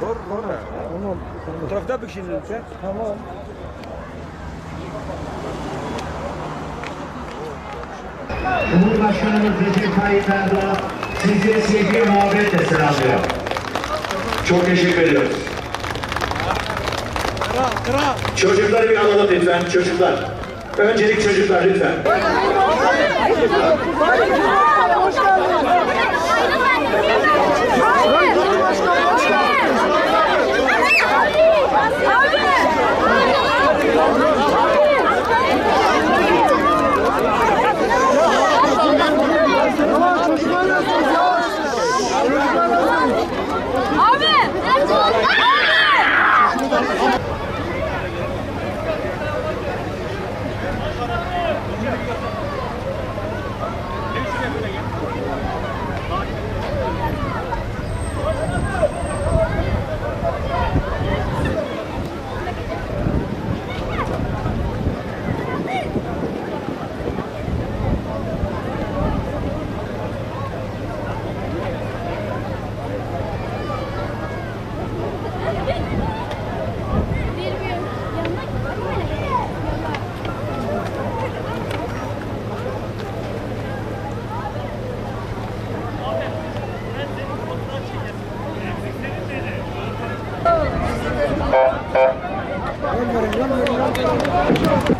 Doğru, doğru. Tamam. Tarafta bir şimdi lütfen. Tamam. Cumhurbaşkanımız Recep Tayyip Erdoğan sizi sevgi ve muhabbetle selamlıyor. Çok teşekkür ediyoruz. Çocukları bir alalım lütfen, çocuklar. Öncelik çocuklar lütfen. Gracias.